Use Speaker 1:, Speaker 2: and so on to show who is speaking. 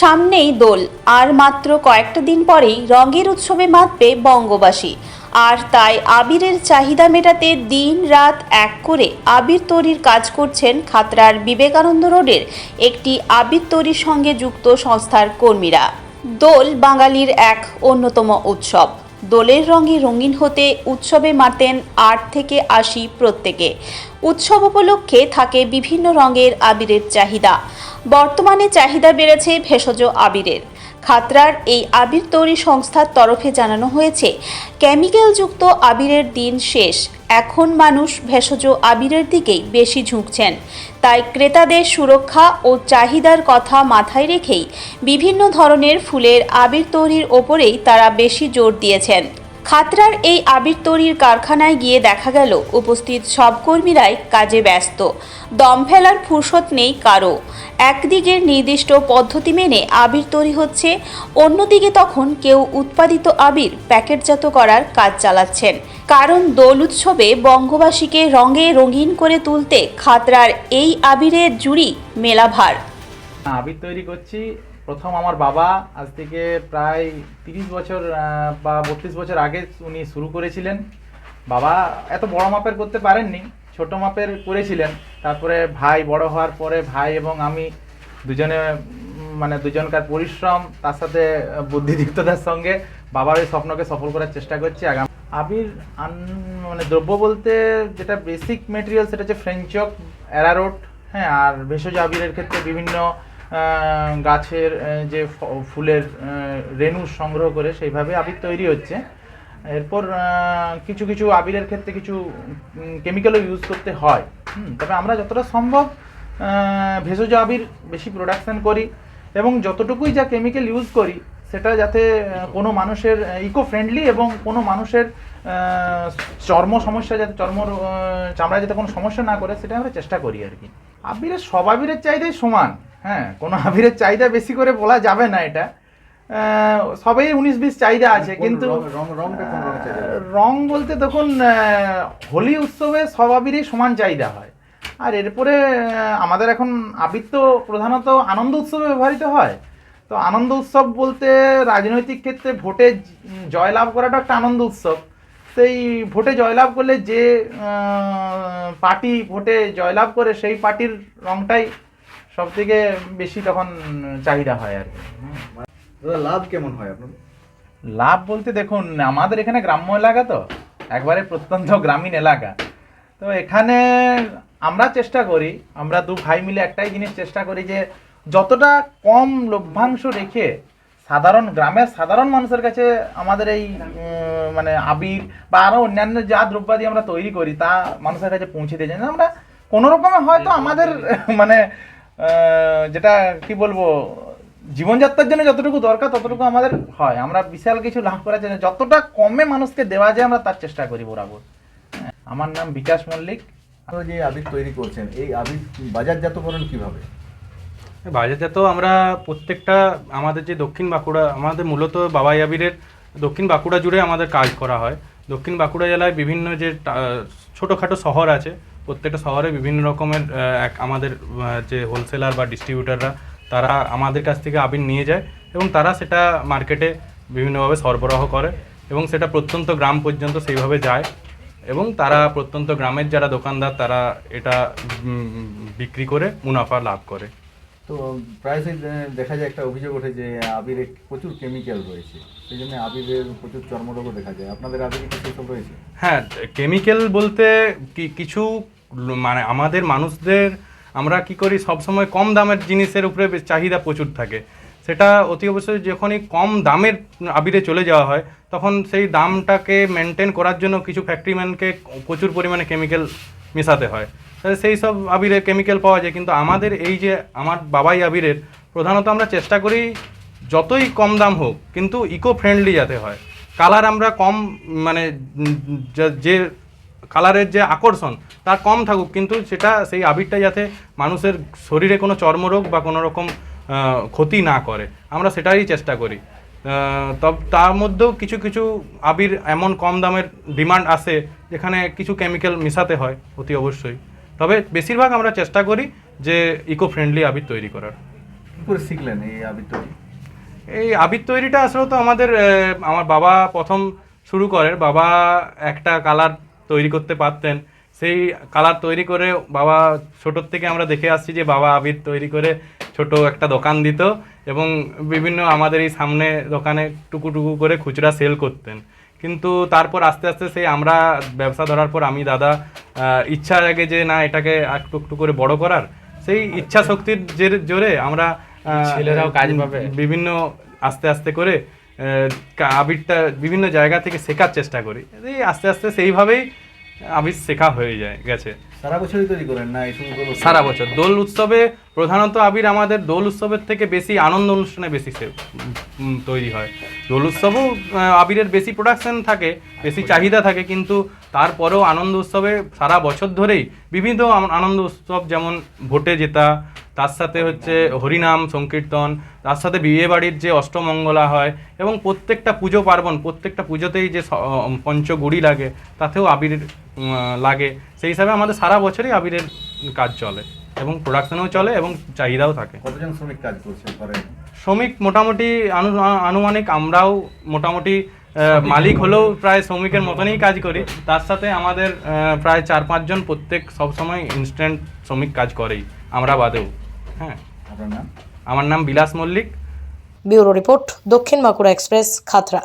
Speaker 1: সামনেই দোল, আর মাত্র কয়েকটা দিন পরেই রঙের উৎসবে মাতবে বঙ্গবাসী। আর তাই আবিরের চাহিদা মেটাতে দিন রাত এক করে আবির তৈরির কাজ করছেন খাতরার বিবেকানন্দ রোডের একটি আবির তৈরির সঙ্গে যুক্ত সংস্থার কর্মীরা। দোল বাঙালির এক অন্যতম উৎসব। দোলের রঙে রঙিন হতে উৎসবে মাতেন আট থেকে আশি প্রত্যেকে। উৎসব উপলক্ষে থাকে বিভিন্ন রঙের আবিরের চাহিদা। বর্তমানে চাহিদা বেড়েছে ভেষজ আবিরের। খাতড়ার এই আবির তৈরি সংস্থার তরফে জানানো হয়েছে, কেমিক্যালযুক্ত আবিরের দিন শেষ। এখন মানুষ ভেষজ আবিরের দিকেই বেশি ঝুঁকছেন। তাই ক্রেতাদের সুরক্ষা ও চাহিদার কথা মাথায় রেখেই বিভিন্ন ধরনের ফুলের আবির তৈরির ওপরেই তারা বেশি জোর দিয়েছেন। খাতড়ার এই আবির তৈরির কারখানায় গিয়ে দেখা গেল, উপস্থিত সব কর্মীরাই কাজে ব্যস্ত। দম ফেলার ফুরসত নেই কারও। একদিকের নির্দিষ্ট পদ্ধতি মেনে আবির তৈরি হচ্ছে, অন্যদিকে তখন কেউ উৎপাদিত আবির প্যাকেটজাত করার কাজ চালাচ্ছেন। কারণ দোল উৎসবে বঙ্গবাসীকে রঙে রঙিন করে তুলতে খাতরার এই আবিরের জুড়ি মেলাভার।
Speaker 2: আবির তৈরি করছি প্রথম আমার বাবা আজ থেকে প্রায় তিরিশ বছর বা বত্রিশ বছর আগে উনি শুরু করেছিলেন। বাবা এত বড় মাপের করতে পারেননি ছোট মাপের করেছিলেন। তারপরে ভাই বড় হওয়ার পরে ভাই এবং আমি দুজনে মানে দুজনকার পরিশ্রম তার সাথে আহ, বুদ্ধিদীপ্ততার সঙ্গে বাবার ওই স্বপ্নকে সফল করার চেষ্টা করছি। আগাম আবির আন মানে দ্রব্য বলতে যেটা বেসিক মেটেরিয়াল সেটা হচ্ছে ফ্রেঞ্চক অ্যারারোট হ্যাঁ আর ভেষজ আবিরের ক্ষেত্রে বিভিন্ন গাছের যে ফুলের রেণু সংগ্রহ করে সেইভাবে আবির তৈরি হচ্ছে। এরপর কিছু কিছু আবিরের ক্ষেত্রে কিছু কেমিক্যালও ইউজ করতে হয়। তবে আমরা যতটা সম্ভব ভেষজ আবির বেশি প্রোডাকশান করি এবং যতটুকুই যা কেমিক্যাল ইউজ করি সেটা যাতে কোনো মানুষের ইকো ফ্রেন্ডলি এবং কোনো মানুষের চর্ম সমস্যা যাতে চর্ম চামড়া যাতে কোনো সমস্যা না করে সেটা আমরা চেষ্টা করি আর কি। আবিরের সব আবিরের চাহিদাই সমান। হ্যাঁ কোনো আবিরের চাহিদা বেশি করে বলা যাবে না এটা। সবাই উনিশ বিশ চাহিদা আছে কিন্তু
Speaker 3: রং
Speaker 2: বলতে দেখুন হোলি উৎসবে সব আবিরই সমান চাহিদা হয়। আর এরপরে আমাদের এখন আবির তো প্রধানত আনন্দ উৎসবে ব্যবহৃত হয়। তো আনন্দ উৎসব বলতে রাজনৈতিক ক্ষেত্রে ভোটে জয়লাভ করাটা একটা আনন্দ উৎসব। সেই ভোটে জয়লাভ করলে যে পার্টি ভোটে জয়লাভ করে সেই পার্টির রংটাই সব থেকে বেশি তখন চাহিদা হয় আর কি।
Speaker 3: দাদা লাভ কেমন হয় আপনার
Speaker 2: লাভ বলতে দেখুন আমাদের এখানে গ্রাম্য এলাকা তো একবারে প্রত্যন্ত গ্রামীণ এলাকা। তো এখানে আমরা চেষ্টা করি আমরা দু ভাই মিলে একটাই জিনিস চেষ্টা করি যে যতটা কম লভ্যাংশ রেখে সাধারণ গ্রামের সাধারণ মানুষের কাছে আমাদের এই মানে আবির বা আরও অন্যান্য যা দ্রব্যাদি আমরা তৈরি করি তা মানুষের কাছে পৌঁছে দিয়ে যাই। আমরা কোনো রকমে হয়তো আমাদের মানে যেটা কি বলব জীবনযাত্রার জন্য যতটুকু দরকার ততটুকু আমাদের হয়। আমরা বিশাল কিছু লাভ করার জন্য যতটা কমে মানুষকে দেওয়া যায় আমরা তার চেষ্টা করি বরাবর। হ্যাঁ, আমার নাম বিকাশ মল্লিক।
Speaker 3: যে আবির তৈরি করছেন এই আবির বাজারজাতকরণ কীভাবে?
Speaker 4: বাজারজাত আমরা প্রত্যেকটা আমাদের যে দক্ষিণ বাঁকুড়া আমাদের মূলত বাবাই আবিরের দক্ষিণ বাঁকুড়া জুড়ে আমাদের কাজ করা হয়। দক্ষিণ বাঁকুড়া জেলায় বিভিন্ন যে ছোটোখাটো শহর আছে প্রত্যেকটা শহরে বিভিন্ন রকমের এক আমাদের যে হোলসেলার বা ডিস্ট্রিবিউটাররা তারা আমাদের কাছ থেকে আবির নিয়ে যায় এবং তারা সেটা মার্কেটে বিভিন্নভাবে সরবরাহ করে এবং সেটা প্রত্যন্ত গ্রাম পর্যন্ত সেইভাবে যায় এবং তারা প্রত্যন্ত গ্রামের যারা দোকানদার, তারা এটা বিক্রি করে, মুনাফা লাভ করে।
Speaker 3: তো প্রায়শই দেখা যায় একটা অভিযোগ ওঠে যে আবিরে প্রচুর কেমিক্যাল রয়েছে। কি
Speaker 4: হ্যাঁ কেমিক্যাল বলতে কিছু মানে আমাদের মানুষদের আমরা কি করি, সবসময় কম দামের জিনিসের উপরে চাহিদা প্রচুর থাকে। সেটা অতি অবশ্যই যখনই কম দামের আবিরে চলে যাওয়া হয়, তখন সেই দামটাকে মেনটেন করার জন্য কিছু ফ্যাক্টরিম্যানকে প্রচুর পরিমাণে কেমিক্যাল মেশাতে হয়। তাহলে সেই সব আবিরে কেমিক্যাল পাওয়া যায়। কিন্তু আমাদের এই যে আমার বাবাই আবিরের, প্রধানত আমরা চেষ্টা করি যতই কম দাম হোক, কিন্তু ইকো ফ্রেন্ডলি যাতে হয়। কালার আমরা কম মানে যে কালারের যে আকর্ষণ, তার কম থাকুক, কিন্তু সেটা, সেই আবিরটা যাতে মানুষের শরীরে কোনো চর্মরোগ বা কোনো রকম ক্ষতি না করে। আমরা সেটারই চেষ্টা করি। তব, তার মধ্যেও কিছু কিছু আবির এমন কম দামের ডিমান্ড আসে যেখানে কিছু কেমিক্যাল মেশাতে হয়, অতি অবশ্যই। তবে বেশিরভাগ আমরা চেষ্টা করি যে ইকো ফ্রেন্ডলি আবির তৈরি করার।
Speaker 3: শিখলেন এই আবির তৈরি?
Speaker 4: এই আবির তৈরিটা আসলে তো আমাদের আমার বাবা প্রথম শুরু করে বাবা একটা কালার তৈরি করতে পারতেন। সেই কালার তৈরি করে বাবা ছোটোর থেকে আমরা দেখে আসছি যে বাবা আবির তৈরি করে ছোট একটা দোকান দিত এবং বিভিন্ন আমাদের এই সামনে দোকানে টুকু টুকু করে খুচরা সেল করতেন। কিন্তু তারপর আস্তে আস্তে সেই আমরা ব্যবসা ধরার পর আমি দাদা ইচ্ছা জাগে যে না এটাকে একটু একটু করে বড় করার, সেই ইচ্ছা শক্তির জের- আমরা
Speaker 2: ছেলেরাও কাজ পাবে।
Speaker 4: বিভিন্ন আস্তে আস্তে করে আবিরটা বিভিন্ন জায়গা থেকে শেখার চেষ্টা করি। এই আস্তে আস্তে সেইভাবেই আবির শেখা হয়ে যায় গেছে।
Speaker 3: সারা বছরই তৈরি করেন না এই শুধু দোল
Speaker 4: সারা বছর। দোল উৎসবে প্রধানত আবির আমাদের দোল উৎসবের থেকে বেশি আনন্দ অনুষ্ঠানে বেশি তৈরি হয়। দোল উৎসবও আবিরের বেশি প্রোডাকশন থাকে বেশি চাহিদা থাকে কিন্তু তারপরেও আনন্দ উৎসবে সারা বছর ধরেই বিভিন্ন আনন্দ উৎসব যেমন ভোটে জেতা তার সাথে হচ্ছে হরিনাম সংকীর্তন তার সাথে বিয়ে বাড়ির যে অষ্টমঙ্গলা হয় এবং প্রত্যেকটা পুজো পার্বণ প্রত্যেকটা পুজোতেই যে পঞ্চগুড়ি লাগে তাতেও আবির লাগে। সেই হিসাবে আমাদের সারা বছরই আবিরের কাজ চলে এবং প্রোডাকশনও চলে এবং চাহিদাও থাকে।
Speaker 3: কতজন শ্রমিক কাজ করছে
Speaker 4: শ্রমিক মোটামুটি আনু- আনুমানিক আমরাও মোটামুটি মালিক হলেও প্রায় শ্রমিকের মতনই কাজ করি। তার সাথে আমাদের প্রায় চার পাঁচজন প্রত্যেক সবসময় ইনস্ট্যান্ট শ্রমিক কাজ করেই আমরা বাদেও। হ্যাঁ।
Speaker 3: আপনার নাম?
Speaker 4: আমার নাম বিলাস মল্লিক।
Speaker 5: ব্যুরো রিপোর্ট দক্ষিণ বাঁকুড়া এক্সপ্রেস খাতরা।